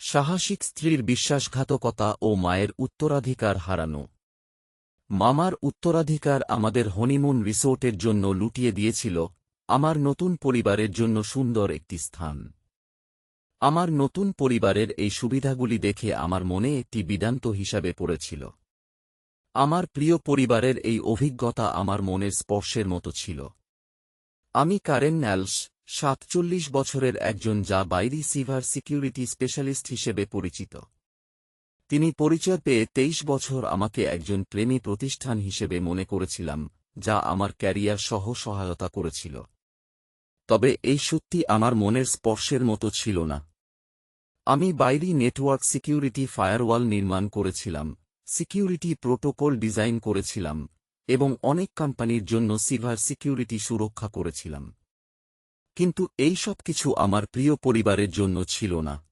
সাহসিক স্ত্রীর বিশ্বাসঘাতকতা ও মায়ের উত্তরাধিকার হারানো। মামার উত্তরাধিকার আমাদের হনিমুন রিসোর্টের জন্য লুটিয়ে দিয়েছিল, আমার নতুন পরিবারের জন্য সুন্দর একটি স্থান। আমার নতুন পরিবারের এই সুবিধাগুলি দেখে আমার মনে একটি বিদান্ত হিসাবে পড়েছিল। আমার প্রিয় পরিবারের এই অভিজ্ঞতা আমার মনের স্পর্শের মতো ছিল। আমি কারেন ন্যালস সাতচল্লিশ বছরের একজন যা বাইরি সিভার সিকিউরিটি স্পেশালিস্ট হিসেবে পরিচিত। তিনি পরিচয় পেয়ে তেইশ বছর আমাকে একজন প্রেমী প্রতিষ্ঠান হিসেবে মনে করেছিলাম, যা আমার ক্যারিয়ার সহ সহায়তা করেছিল। তবে এই সত্যি আমার মনের স্পর্শের মতো ছিল না। আমি বাইরি নেটওয়ার্ক সিকিউরিটি ফায়ারওয়াল নির্মাণ করেছিলাম, সিকিউরিটি প্রোটোকল ডিজাইন করেছিলাম, এবং অনেক কোম্পানির জন্য সিভার সিকিউরিটি সুরক্ষা করেছিলাম। কিন্তু এই সব কিছু আমার প্রিয় পরিবারের জন্য ছিল না।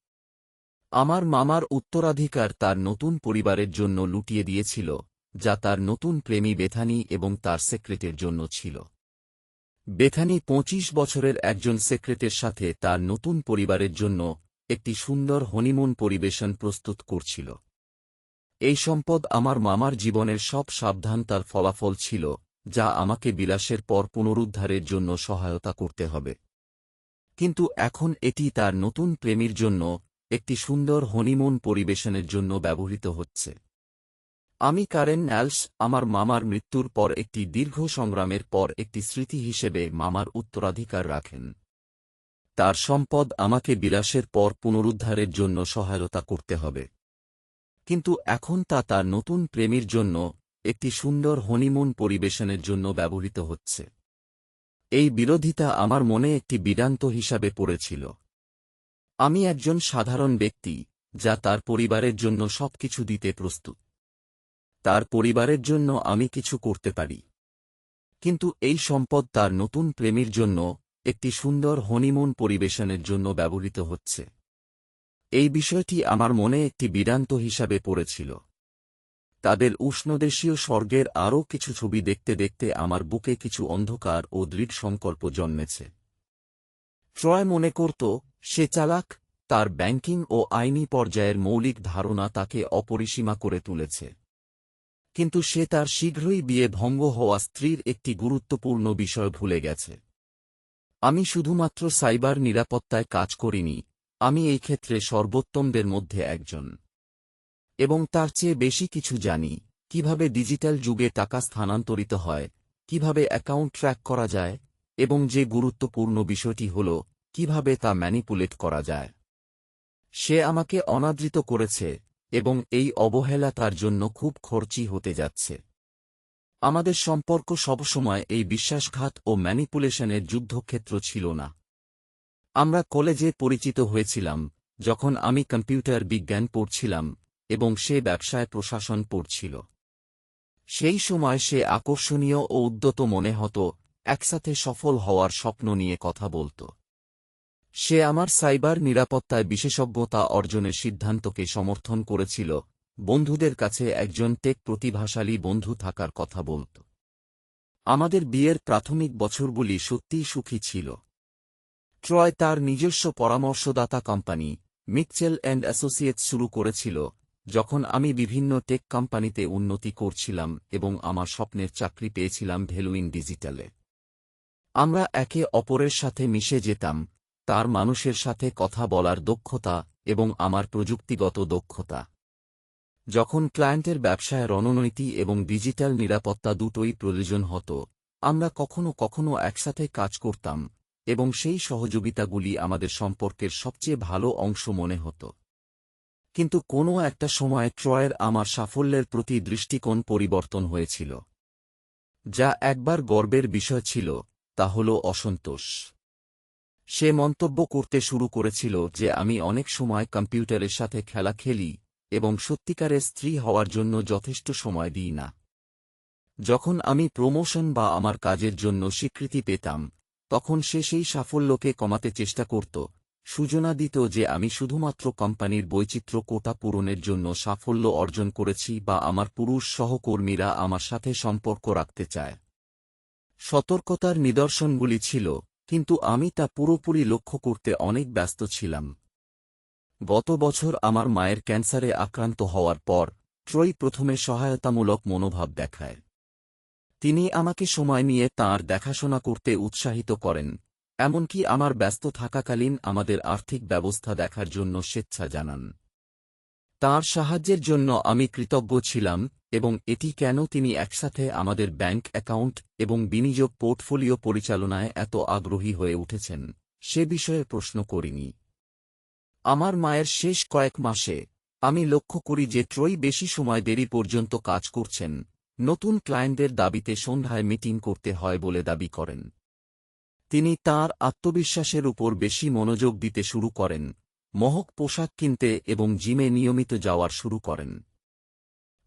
আমার মামার উত্তরাধিকার তার নতুন পরিবারের জন্য লুটিয়ে দিয়েছিল, যা তার নতুন প্রেমী বেথানি এবং তার সেক্রেটের জন্য ছিল। বেথানি পঁচিশ বছরের একজন সেক্রেটের সাথে তার নতুন পরিবারের জন্য একটি সুন্দর হনিমুন পরিবেশন প্রস্তুত করছিল। এই সম্পদ আমার মামার জীবনের সব সাবধানতার ফলাফল ছিল, যা আমাকে বিলাসের পর পুনরুদ্ধারের জন্য সহায়তা করতে হবে। কিন্তু এখন এটি তার নতুন প্রেমীর জন্য একটি সুন্দর হনিমুন পরিবেশনের জন্য ব্যবহৃত হচ্ছে। আমি কারেন ন্যালস আমার মামার মৃত্যুর পর একটি দীর্ঘ সংগ্রামের পর একটি স্মৃতি হিসেবে মামার উত্তরাধিকার রাখেন। তার সম্পদ আমাকে বিলাসের পর পুনরুদ্ধারের জন্য সহায়তা করতে হবে। কিন্তু এখন তা তার নতুন প্রেমীর জন্য একটি সুন্দর হনিমুন পরিবেশনের জন্য ব্যবহৃত হচ্ছে। এই বিরোধিতা আমার মনে একটি বিডান্ত হিসাবে পড়েছিল। আমি একজন সাধারণ ব্যক্তি, যা তার পরিবারের জন্য সবকিছু দিতে প্রস্তুত। তার পরিবারের জন্য আমি কিছু করতে পারি। কিন্তু এই সম্পদ তার নতুন প্রেমীর জন্য একটি সুন্দর হনিমুন পরিবেশনের জন্য ব্যবহৃত হচ্ছে। এই বিষয়টি আমার মনে একটি বিডান্ত হিসাবে পড়েছিল। তাদের উষ্ণদেশীয় স্বর্গের আরও কিছু ছবি দেখতে দেখতে আমার বুকে কিছু অন্ধকার ও দৃঢ় সংকল্প জন্মেছে। ট্রয় মনে করত, সে চালাক, তার ব্যাংকিং ও আইনি পর্যায়ের মৌলিক ধারণা তাকে অপরিসীমা করে তুলেছে। কিন্তু সে তার শীঘ্রই বিয়ে ভঙ্গ হওয়া স্ত্রীর একটি গুরুত্বপূর্ণ বিষয় ভুলে গেছে। আমি শুধুমাত্র সাইবার নিরাপত্তায় কাজ করিনি, আমি এই ক্ষেত্রে সর্বোত্তমদের মধ্যে একজন। এবং তার চেয়ে বেশি কিছু জানি, কীভাবে ডিজিটাল যুগে টাকা স্থানান্তরিত হয়, কীভাবে অ্যাকাউন্ট ট্র্যাক করা যায়, এবং যে গুরুত্বপূর্ণ বিষয়টি হল, কীভাবে তা ম্যানিপুলেট করা যায়। সে আমাকে অনাদৃত করেছে, এবং এই অবহেলা তার জন্য খুব খরচি হতে যাচ্ছে। আমাদের সম্পর্ক সবসময় এই বিশ্বাসঘাত ও ম্যানিপুলেশনের যুদ্ধক্ষেত্র ছিল না। আমরা কলেজে পরিচিত হয়েছিলাম, যখন আমি কম্পিউটার বিজ্ঞান পড়ছিলাম এবং সে ব্যবসায় প্রশাসন পড়ছিল। সেই সময় সে আকর্ষণীয় ও উদ্যত মনে হতো, একসাথে সফল হওয়ার স্বপ্ন নিয়ে কথা বলত। সে আমার সাইবার নিরাপত্তায় বিশেষজ্ঞতা অর্জনের সিদ্ধান্তকে সমর্থন করেছিল, বন্ধুদের কাছে একজন টেক প্রতিভাশালী বন্ধু থাকার কথা বলত। আমাদের বিয়ের প্রাথমিক বছরগুলি সত্যিই সুখী ছিল। ট্রয় তার নিজস্ব পরামর্শদাতা কোম্পানি মিকচেল অ্যান্ড অ্যাসোসিয়েটস শুরু করেছিল যখন আমি বিভিন্ন টেক কোম্পানিতে উন্নতি করছিলাম এবং আমার স্বপ্নের চাকরি পেয়েছিলাম ভেলুইন ডিজিটালে। আমরা একে অপরের সাথে মিশে যেতাম, তার মানুষের সাথে কথা বলার দক্ষতা এবং আমার প্রযুক্তিগত দক্ষতা। যখন ক্লায়েন্টের ব্যবসায় রণনীতি এবং ডিজিটাল নিরাপত্তা দুটোই প্রয়োজন হতো, আমরা কখনো কখনো একসাথে কাজ করতাম এবং সেই সহযোগিতাগুলি আমাদের সম্পর্কের সবচেয়ে ভালো অংশ মনে হতো। কিন্তু কোনো একটা সময় ট্রয়ের আমার সাফল্যের প্রতি দৃষ্টিকোণ পরিবর্তন হয়েছিল। যা একবার গর্বের বিষয় ছিল, তা হল অসন্তোষ। সে মন্তব্য করতে শুরু করেছিল যে আমি অনেক সময় কম্পিউটারের সাথে খেলা খেলি এবং সত্যিকারের স্ত্রী হওয়ার জন্য যথেষ্ট সময় দিই না। যখন আমি প্রমোশন বা আমার কাজের জন্য স্বীকৃতি পেতাম, তখন সে সেই সাফল্যকে কমাতে চেষ্টা করত সূচনা দিত যে আমি শুধুমাত্র কোম্পানির বৈচিত্র্য কোটা পূরণের জন্য সাফল্য অর্জন করেছি বা আমার পুরুষ সহকর্মীরা আমার সাথে সম্পর্ক রাখতে চায়। সতর্কতার নিদর্শনগুলি ছিল, কিন্তু আমি তা পুরোপুরি লক্ষ্য করতে অনেক ব্যস্ত ছিলাম। গত বছর আমার মায়ের ক্যান্সারে আক্রান্ত হওয়ার পর ট্রই প্রথমে সহায়তামূলক মনোভাব দেখায়। তিনি আমাকে সময় নিয়ে তার দেখাশোনা করতে উৎসাহিত করেন এমনকি আমার ব্যস্ত থাকাকালীন আমাদের আর্থিক ব্যবস্থা দেখার জন্য স্বেচ্ছা জানান। তার সাহায্যের জন্য আমি কৃতজ্ঞ ছিলাম এবং এটি কেন তিনি একসাথে আমাদের ব্যাংক অ্যাকাউন্ট এবং বিনিয়োগ পোর্টফোলিও পরিচালনায় এত আগ্রহী হয়ে উঠেছেন, সে বিষয়ে প্রশ্ন করিনি। আমার মায়ের শেষ কয়েক মাসে আমি লক্ষ্য করি যে ট্রই বেশি সময় দেরি পর্যন্ত কাজ করছেন, নতুন ক্লায়েন্টদের দাবিতে সন্ধ্যায় মিটিং করতে হয় বলে দাবি করেন। তিনি তার আত্মবিশ্বাসের উপর বেশি মনোযোগ দিতে শুরু করেন, মহক পোশাক কিনতে এবং জিমে নিয়মিত যাওয়ার শুরু করেন।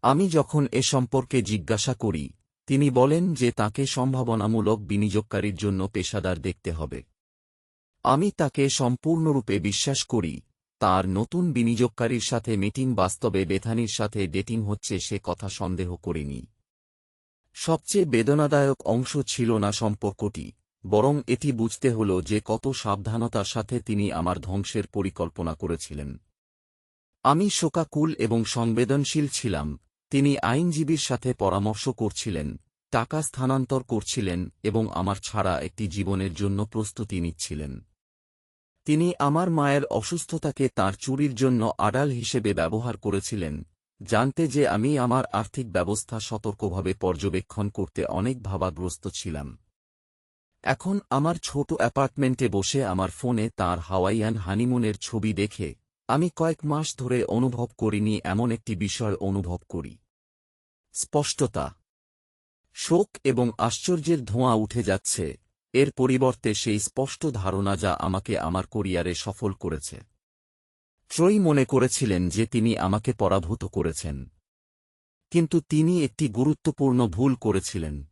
আমি যখন এ সম্পর্কে জিজ্ঞাসা করি, তিনি বলেন যে তাকে সম্ভাবনামূলক বিনিয়োগকারীর জন্য পেশাদার দেখতে হবে। আমি তাকে সম্পূর্ণরূপে বিশ্বাস করি, তার নতুন বিনিয়োগকারীর সাথে মিটিং বাস্তবে বেথানির সাথে ডেটিং হচ্ছে সে কথা সন্দেহ করিনি। সবচেয়ে বেদনাদায়ক অংশ ছিল না সম্পর্কটি। বরং এটি বুঝতে হল যে কত সাবধানতার সাথে তিনি আমার ধ্বংসের পরিকল্পনা করেছিলেন। আমি শোকাকুল এবং সংবেদনশীল ছিলাম। তিনি আইনজীবীর সাথে পরামর্শ করছিলেন, টাকা স্থানান্তর করছিলেন এবং আমার ছাড়া একটি জীবনের জন্য প্রস্তুতি নিচ্ছিলেন। তিনি আমার মায়ের অসুস্থতাকে তার চুরির জন্য আড়াল হিসেবে ব্যবহার করেছিলেন, জানতে যে আমি আমার আর্থিক ব্যবস্থা সতর্কভাবে পর্যবেক্ষণ করতে অনেক ভাবাগ্রস্ত ছিলাম। এখন আমার ছোট অ্যাপার্টমেন্টে বসে আমার ফোনে তার হাওয়াইয়ান হানিমুনের ছবি দেখে আমি কয়েক মাস ধরে অনুভব করিনি এমন একটি বিষয় অনুভব করি। স্পষ্টতা। শোক এবং আশ্চর্যের ধোঁয়া উঠে যাচ্ছে। এর পরিবর্তে সেই স্পষ্ট ধারণা যা আমাকে আমার কোরিয়ারে সফল করেছে। ট্রই মনে করেছিলেন যে তিনি আমাকে পরাভূত করেছেন। কিন্তু তিনি একটি গুরুত্বপূর্ণ ভুল করেছিলেন।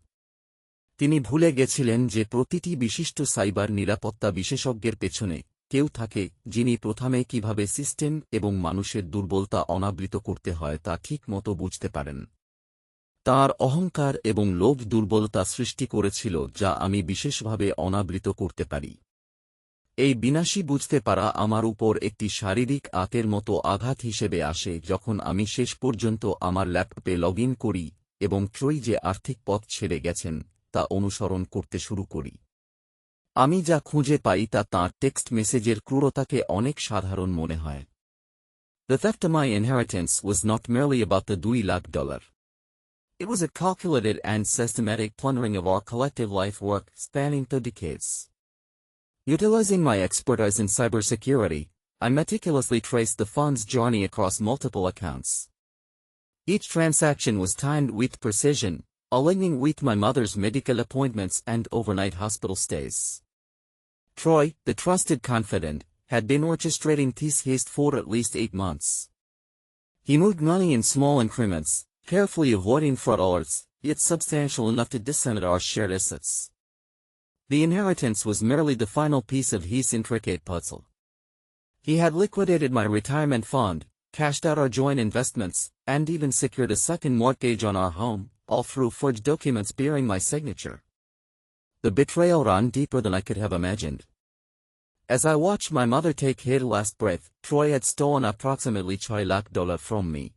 তিনি ভুলে গেছিলেন যে প্রতিটি বিশিষ্ট সাইবার নিরাপত্তা বিশেষজ্ঞের পেছনে কেউ থাকে যিনি প্রথমে কীভাবে সিস্টেম এবং মানুষের দুর্বলতা অনাবৃত করতে হয় তা ঠিক মতো বুঝতে পারেন। তার অহংকার এবং লোভ দুর্বলতা সৃষ্টি করেছিল যা আমি বিশেষভাবে অনাবৃত করতে পারি। এই বিনাশী বুঝতে পারা আমার উপর একটি শারীরিক আতের মতো আঘাত হিসেবে আসে যখন আমি শেষ পর্যন্ত আমার ল্যাপটপে লগ করি এবং ট্রই যে আর্থিক পথ ছেড়ে গেছেন তা অনুসরণ করতে শুরু করি আমি যা খুঁজে পাই তা তাঁর টেক্সট মেসেজের ক্রূরতাকে অনেক সাধারণ মনে হয় The theft of my inheritance was not merely about the দুই lakh dollar. It was a calculated and systematic plundering of our collective life work spanning two decades. Utilizing my expertise in cybersecurity, I meticulously traced the fund's journey across multiple accounts. Each transaction was timed with precision, aligning with my mother's medical appointments and overnight hospital stays. Troy, the trusted confidant, had been orchestrating this heist for at least eight months. He moved money in small increments, carefully avoiding fraud alerts, yet substantial enough to dissent our shared assets. The inheritance was merely the final piece of his intricate puzzle. He had liquidated my retirement fund, cashed out our joint investments, and even secured a second mortgage on our home, all through forged documents bearing my signature. The betrayal ran deeper than I could have imagined. As I watched my mother take her last breath, Troy had stolen approximately 5 lakh dollar from me.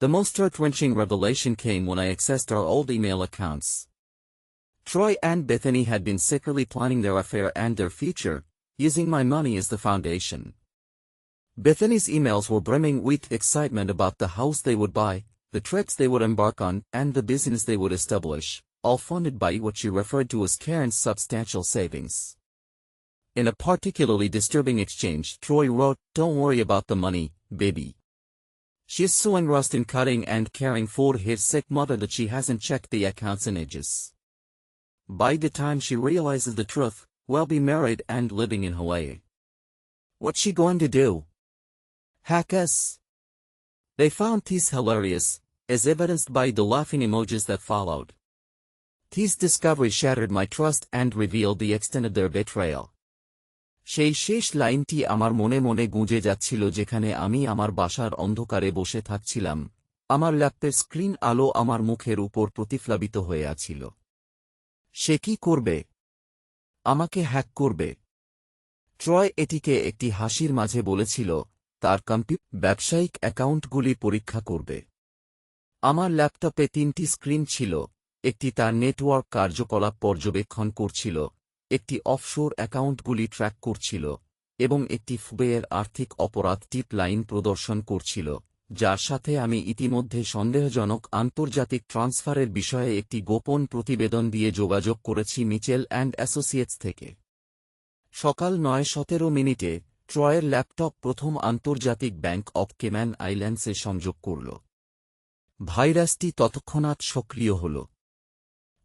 The most heart-wrenching revelation came when I accessed our old email accounts. Troy and Bethany had been secretly planning their affair and their future, using my money as the foundation. Bethany's emails were brimming with excitement about the house they would buy, the trips they would embark on, and the business they would establish, all funded by what she referred to as Karen's substantial savings. In a particularly disturbing exchange, Troy wrote, Don't worry about the money, baby. She's so engrossed in cutting and caring for his sick mother that she hasn't checked the accounts in ages. By the time she realizes the truth, we'll be married and living in Hawaii. What's she going to do? Hack us? They found this hilarious, as evidenced by the laughing emojis that followed. This discovery shattered my trust and revealed the extent of their betrayal. সেই শেষ লাইনটি আমার মনে মনে গুঁজে যাচ্ছিল যেখানে আমি আমার বাসার অন্ধকারে বসে থাকছিলাম। আমার ল্যাপটপের স্ক্রিন আলো আমার মুখের উপর প্রতিফলাবিত হয়ে আছিল। সে কি করবে? আমাকে হ্যাক করবে। ট্রয় এটিকে একটি হাসির মাঝে বলেছিল, তার কম্পিউ, ব্যবসায়িক অ্যাকাউন্টগুলি পরীক্ষা করবে। আমার ল্যাপটপে তিনটি স্ক্রিন ছিল, একটি তার নেটওয়ার্ক কার্যকলাপ পর্যবেক্ষণ করছিল, একটি অফশোর অ্যাকাউন্টগুলি ট্র্যাক করছিল, এবং একটি ফুবেয়ের আর্থিক অপরাধ টিপ লাইন প্রদর্শন করছিল, যার সাথে আমি ইতিমধ্যে সন্দেহজনক আন্তর্জাতিক ট্রান্সফারের বিষয়ে একটি গোপন প্রতিবেদন দিয়ে যোগাযোগ করেছি মিচেল অ্যান্ড অ্যাসোসিয়েটস থেকে। সকাল নয় সতেরো মিনিটে, ট্রয়ের ল্যাপটপ প্রথম আন্তর্জাতিক ব্যাংক অব কেম্যান আইল্যান্ডসে সংযোগ করল। ভাইরাসটি তৎক্ষণাৎ সক্রিয় হল।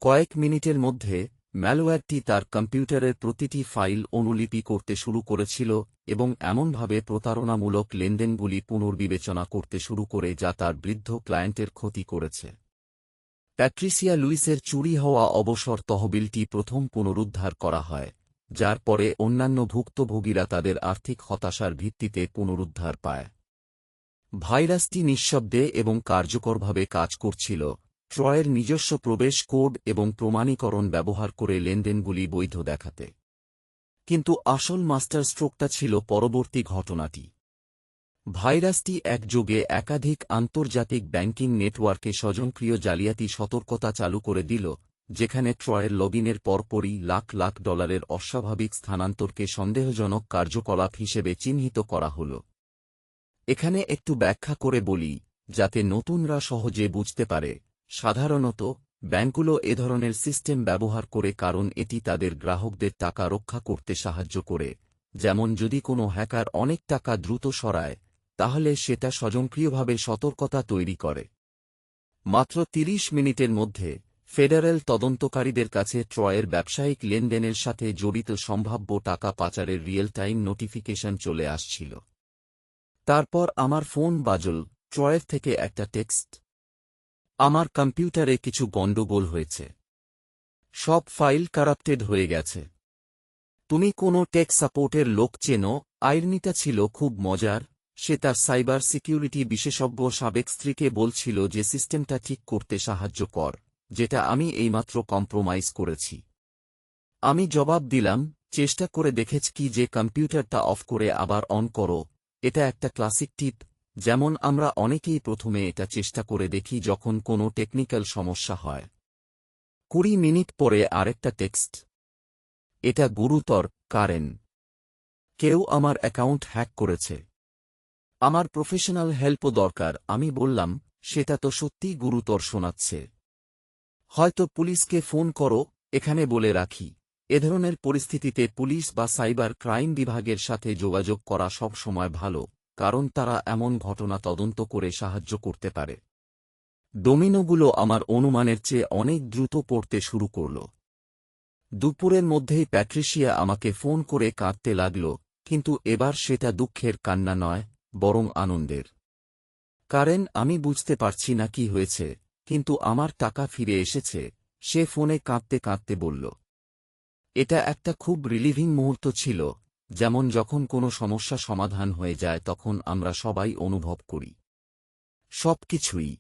কয়েক মিনিটের মধ্যে, ম্যালওয়্যারটি তার কম্পিউটারের প্রতিটি ফাইল অনুলিপি করতে শুরু করেছিল এবং এমনভাবে প্রতারণামূলক লেনদেনগুলি পুনর্বিবেচনা করতে শুরু করে যা তার বৃদ্ধ ক্লায়েন্টের ক্ষতি করেছে। প্যাট্রিসিয়া লুইসের চুরি হওয়া অবসর তহবিলটি প্রথম পুনরুদ্ধার করা হয়, যার পরে অন্যান্য ভুক্তভোগীরা তাদের আর্থিক হতাশার ভিত্তিতে পুনরুদ্ধার পায়। ভাইরাসটি নিঃশব্দে এবং কার্যকরভাবে কাজ করছিল। ট্রয়ের নিজস্ব প্রবেশ কোড এবং প্রমাণীকরণ ব্যবহার করে লেনদেনগুলি বৈধ দেখাতে। কিন্তু আসল মাস্টার স্ট্রোকটা ছিল পরবর্তী ঘটনাটি। ভাইরাসটি একযোগে একাধিক আন্তর্জাতিক ব্যাংকিং নেটওয়ার্কে স্বজনক্রিয় জালিয়াতি সতর্কতা চালু করে দিল, যেখানে ট্রয়ের লগইনের পরপরই লাখ লাখ ডলারের অস্বাভাবিক স্থানান্তরকে সন্দেহজনক কার্যকলাপ হিসেবে চিহ্নিত করা হল। এখানে একটু ব্যাখ্যা করে বলি, যাতে নতুনরা সহজে বুঝতে পারে। সাধারণত, ব্যাংকগুলো এ ধরনের সিস্টেম ব্যবহার করে কারণ এটি তাদের গ্রাহকদের টাকা রক্ষা করতে সাহায্য করে। যেমন যদি কোনো হ্যাকার অনেক টাকা দ্রুত সরায়, তাহলে সেটা স্বয়ংক্রিয়ভাবে সতর্কতা তৈরি করে। মাত্র ৩০ মিনিটের মধ্যে, ফেডারেল তদন্তকারীদের কাছে ট্রয়ের ব্যবসায়িক লেনদেনের সাথে জড়িত সম্ভাব্য টাকা পাচারের রিয়েল টাইম নোটিফিকেশন চলে আসছিল। তারপর আমার ফোন বাজল ট্রয়ের থেকে একটা টেক্সট। আমার কম্পিউটারে কিছু গণ্ডগোল হয়েছে। সব ফাইল কারাপ্টেড হয়ে গেছে। তুমি কোনো টেক সাপোর্টের লোক চেনো? আইরনিটা ছিল খুব মজার, সে তার সাইবার সিকিউরিটি বিশেষজ্ঞ সাবেক স্ত্রীকে বলছিল যে সিস্টেমটা ঠিক করতে সাহায্য কর, যেটা আমি এইমাত্র কম্প্রোমাইজ করেছি। আমি জবাব দিলাম, চেষ্টা করে দেখেছ কি যে কম্পিউটারটা অফ করে আবার অন করো। এটা একটা ক্লাসিক টিপ, যেমন আমরা অনেকেই প্রথমে এটা চেষ্টা করে দেখি যখন কোনো টেকনিক্যাল সমস্যা হয়। কুড়ি মিনিট পরে আরেকটা টেক্সট। এটা গুরুতর, কারেন। কেউ আমার অ্যাকাউন্ট হ্যাক করেছে। আমার প্রফেশনাল হেল্পও দরকার, আমি বললাম, সেটা তো সত্যিই গুরুতর শোনাচ্ছে। হয়তো পুলিশকে ফোন করো, এখানে বলে রাখি। এ ধরনের পরিস্থিতিতে পুলিশ বা সাইবার ক্রাইম বিভাগের সাথে যোগাযোগ করা সব সময় ভালো, কারণ তারা এমন ঘটনা তদন্ত করে সাহায্য করতে পারে। ডোমিনোগুলো আমার অনুমানের চেয়ে অনেক দ্রুত পড়তে শুরু করল। দুপুরের মধ্যেই প্যাট্রিশিয়া আমাকে ফোন করে কাঁদতে লাগল, কিন্তু এবার সেটা দুঃখের কান্না নয়, বরং আনন্দের। কারেন, আমি বুঝতে পারছি না কি হয়েছে, কিন্তু আমার টাকা ফিরে এসেছে, সে ফোনে কাঁদতে কাঁদতে বলল এটা একটা খুব রিলিভিং মুহূর্ত ছিল, যেমন যখন কোনো সমস্যা সমাধান হয়ে যায় তখন আমরা সবাই অনুভব করি। সব কিছুই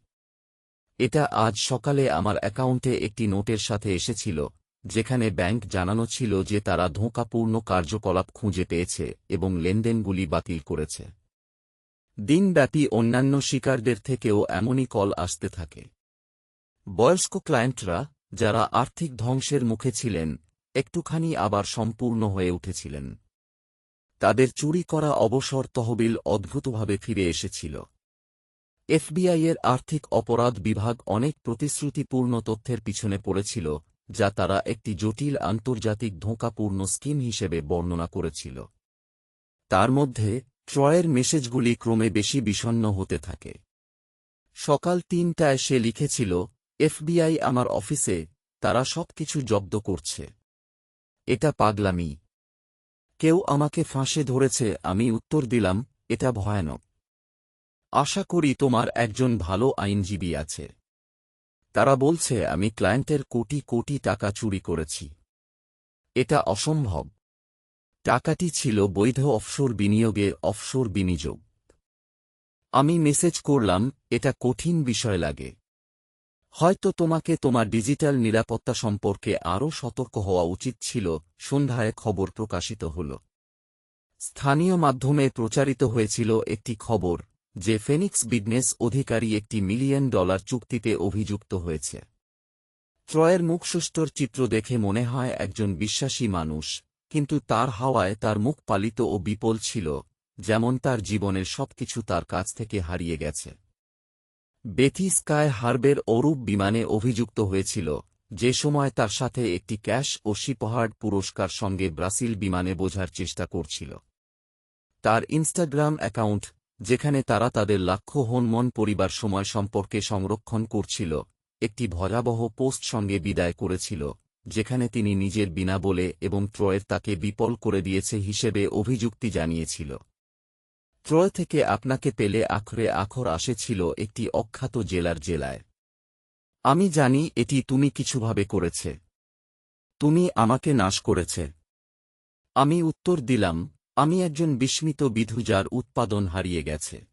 এটা আজ সকালে আমার অ্যাকাউন্টে একটি নোটের সাথে এসেছিল, যেখানে ব্যাংক জানানো ছিল যে তারা ধোঁকাপূর্ণ কার্যকলাপ খুঁজে পেয়েছে এবং লেনদেনগুলি বাতিল করেছে। দিনব্যাপী অন্যান্য শিকারদের থেকেও এমনই কল আসতে থাকে। বয়স্ক ক্লায়েন্টরা, যারা আর্থিক ধ্বংসের মুখে ছিলেন একটুখানি আবার সম্পূর্ণ হয়ে উঠেছিলেন। তাদের চুরি করা অবসর তহবিল অদ্ভুতভাবে ফিরে এসেছিল। এফবিআইয়ের আর্থিক অপরাধ বিভাগ অনেক প্রতিশ্রুতিপূর্ণ তথ্যের পিছনে পড়েছিল, যা তারা একটি জটিল আন্তর্জাতিক ধোঁকাপূর্ণ স্কিম হিসেবে বর্ণনা করেছিল। তার মধ্যে ট্রয়ের মেসেজগুলি ক্রমে বেশি বিষণ্ন হতে থাকে। সকাল তিনটায় সে লিখেছিল, এফবিআই আমার অফিসে, তারা সবকিছু জব্দ করছে। এটা পাগলামি। কেউ আমাকে ফাঁসে ধরেছে, আমি উত্তর দিলাম, এটা ভয়ানক। আশা করি তোমার একজন ভালো আইনজীবী আছে। তারা বলছে, আমি ক্লায়েন্টের কোটি কোটি টাকা চুরি করেছি। এটা অসম্ভব। টাকাটি ছিল বৈধ অফশোর বিনিয়োগে অফশোর বিনিয়োগ। আমি মেসেজ করলাম, এটা কঠিন বিষয় লাগে। হয়তো তোমাকে তোমার ডিজিটাল নিরাপত্তা সম্পর্কে আরও সতর্ক হওয়া উচিত ছিল, সন্ধ্যায় খবর প্রকাশিত হল। স্থানীয় মাধ্যমে প্রচারিত হয়েছিল একটি খবর, যে ফেনিক্স বিজনেস অধিকারী একটি মিলিয়ন ডলার চুক্তিতে অভিযুক্ত হয়েছে। ত্রয়ের মুখশুষ্টর চিত্র দেখে মনে হয় একজন বিশ্বাসী মানুষ, কিন্তু তার হাওয়ায় তার মুখ পালিত ও বিপল ছিল, যেমন তার জীবনের সবকিছু তার কাছ থেকে হারিয়ে গেছে। বেথি স্কায় হার্বের অরূপ বিমানে অভিযুক্ত হয়েছিল, যে সময় তার সাথে একটি ক্যাশ ও শিপহার্ড পুরস্কার সঙ্গে ব্রাসিল বিমানে বোঝার চেষ্টা করছিল। তার ইনস্টাগ্রাম অ্যাকাউন্ট, যেখানে তারা তাদের লাক্ষ্য হনমন পরিবার সময় সম্পর্কে সংরক্ষণ করছিল, একটি ভয়াবহ পোস্ট সঙ্গে বিদায় করেছিল, যেখানে তিনি নিজের বিনা বলে এবং ট্রয়ের তাকে বিপল করে দিয়েছে হিসেবে অভিযুক্তি জানিয়েছিল। ট্রয় থেকে আপনাকে পেলে আখরে আখর আসেছিল একটি অখ্যাত জেলার জেলায়। আমি জানি এটি তুমি কিছুভাবে করেছে। তুমি আমাকে নাশ করেছে। আমি উত্তর দিলাম, আমি একজন বিস্মিত বিধু যার উৎপাদন হারিয়ে গেছে।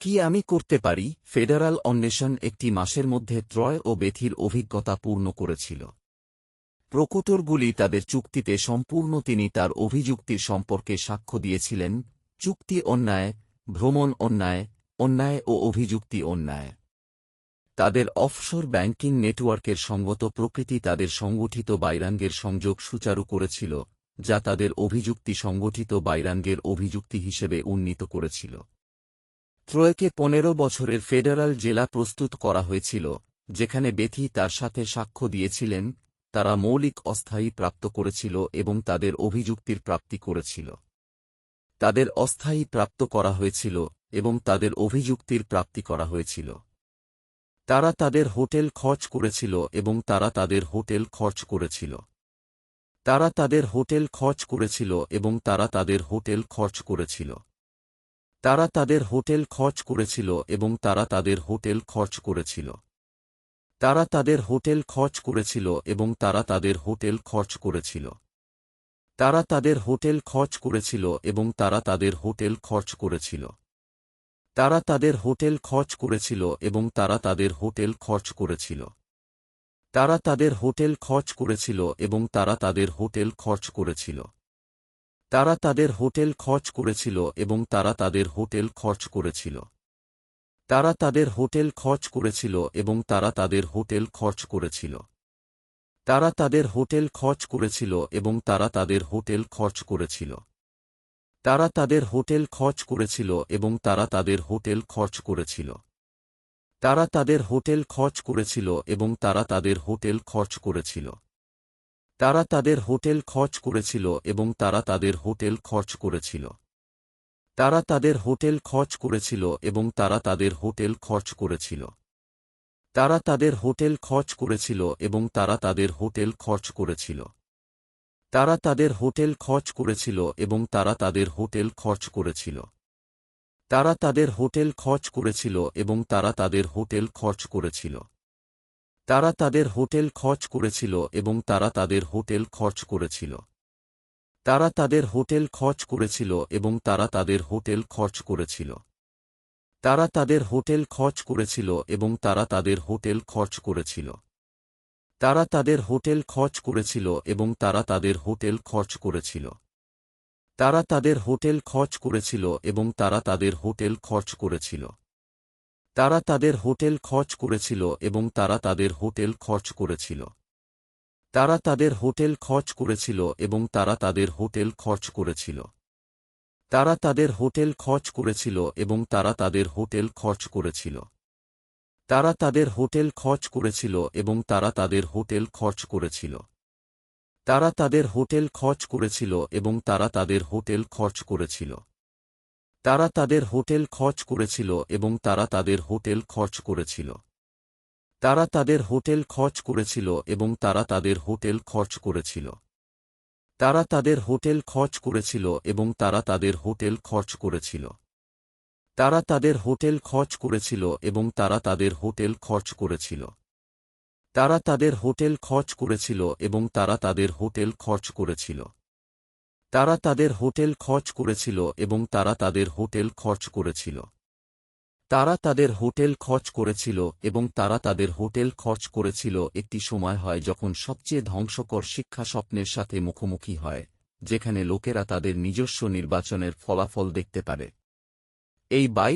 কি আমি করতে পারি? ফেডারাল অন্বেষণ একটি মাসের মধ্যে ত্রয় ও বেথির অভিজ্ঞতা পূর্ণ করেছিল। প্রকটরগুলি তাদের চুক্তিতে সম্পূর্ণ তিনি তার অভিযুক্তির সম্পর্কে সাক্ষ্য দিয়েছিলেন চুক্তি অন্যায়, ভ্রমণ অন্যায় অন্যায় ও অভিযুক্তি অন্যায়। তাদের অফশোর ব্যাংকিং নেটওয়ার্কের সঙ্গত প্রকৃতি তাদের সংগঠিত বাইরাঙ্গের সংযোগ সুচারু করেছিল, যা তাদের অভিযুক্তি সংগঠিত বাইরাঙ্গের অভিযুক্তি হিসেবে উন্নীত করেছিল। ত্রয়কে পনেরো বছরের ফেডারাল জেলা প্রস্তুত করা হয়েছিল, যেখানে বেথি তার সাথে সাক্ষ্য দিয়েছিলেন, তারা মৌলিক অস্থায়ী প্রাপ্ত করেছিল এবং তাদের অভিযুক্তির প্রাপ্তি করেছিল। তাদের অস্থায়ী প্রাপ্ত করা হয়েছিল এবং তাদের অভিযুক্তির প্রাপ্তি করা হয়েছিল। তারা তাদের হোটেল খরচ করেছিল এবং তারা তাদের হোটেল খরচ করেছিল। তারা তাদের হোটেল খরচ করেছিল এবং তারা তাদের হোটেল খরচ করেছিল। তারা তাদের হোটেল খরচ করেছিল এবং তারা তাদের হোটেল খরচ করেছিল। তারা তাদের হোটেল খরচ করেছিল এবং তারা তাদের হোটেল খরচ করেছিল। তারা তাদের হোটেল খরচ করেছিল এবং তারা তাদের হোটেল খরচ করেছিল তারা তাদের হোটেল খরচ করেছিল এবং তারা তাদের হোটেল খরচ করেছিল তারা তাদের হোটেল খরচ করেছিল এবং তারা তাদের হোটেল খরচ করেছিল তারা তাদের হোটেল খরচ করেছিল এবং তারা তাদের হোটেল খরচ করেছিল তারা তাদের হোটেল খরচ করেছিল এবং তারা তাদের হোটেল খরচ করেছিল তারা তাদের হোটেল খরচ করেছিল এবং তারা তাদের হোটেল খরচ করেছিল তারা তাদের হোটেল খরচ করেছিল এবং তারা তাদের হোটেল খরচ করেছিল তারা তাদের হোটেল খরচ করেছিল এবং তারা তাদের হোটেল খরচ করেছিল তারা তাদের হোটেল খরচ করেছিল এবং তারা তাদের হোটেল খরচ করেছিল তারা তাদের হোটেল খরচ করেছিল এবং তারা তাদের হোটেল খরচ করেছিল তারা তাদের হোটেল খরচ করেছিল এবং তারা তাদের হোটেল খরচ করেছিল তারা তাদের হোটেল খরচ করেছিল এবং তারা তাদের হোটেল খরচ করেছিল তারা তাদের হোটেল খরচ করেছিল এবং তারা তাদের হোটেল খরচ করেছিল তারা তাদের হোটেল খরচ করেছিল এবং তারা তাদের হোটেল খরচ করেছিল তারা তাদের হোটেল খরচ করেছিল এবং তারা তাদের হোটেল খরচ করেছিল তারা তাদের হোটেল খরচ করেছিল এবং তারা তাদের হোটেল খরচ করেছিল তারা তাদের হোটেল খরচ করেছিল এবং তারা তাদের হোটেল খরচ করেছিল তারা তাদের হোটেল খরচ করেছিল এবং তারা তাদের হোটেল খরচ করেছিল তারা তাদের হোটেল খরচ করেছিল এবং তারা তাদের হোটেল খরচ করেছিল তারা তাদের হোটেল খরচ করেছিল এবং তারা তাদের হোটেল খরচ করেছিল তারা তাদের হোটেল খরচ করেছিল এবং তারা তাদের হোটেল খরচ করেছিল তারা তাদের হোটেল খরচ করেছিল এবং তারা তাদের হোটেল খরচ করেছিল তারা তাদের হোটেল খরচ করেছিল এবং তারা তাদের হোটেল খরচ করেছিল তারা তাদের হোটেল খরচ করেছিল এবং তারা তাদের হোটেল খরচ করেছিল তারা তাদের হোটেল খরচ করেছিল এবং তারা তাদের হোটেল খরচ করেছিল তারা তাদের হোটেল খরচ করেছিল এবং তারা তাদের হোটেল খরচ করেছিল। তারা তাদের হোটেল খরচ করেছিল এবং তারা তাদের হোটেল খরচ করেছিল। তারা তাদের হোটেল খরচ করেছিল এবং তারা তাদের হোটেল খরচ করেছিল। তারা তাদের হোটেল খরচ করেছিল এবং তারা তাদের হোটেল খরচ করেছিল। তারা তাদের হোটেল খরচ করেছিল এবং তারা তাদের হোটেল খরচ করেছিল একটি সময় হয় যখন সবচেয়ে ধ্বংসকর শিক্ষা স্বপ্নের সাথে মুখোমুখি হয়, যেখানে লোকেরা তাদের নিজস্ব নির্বাচনের ফলাফল দেখতে পারে। এই বাইশ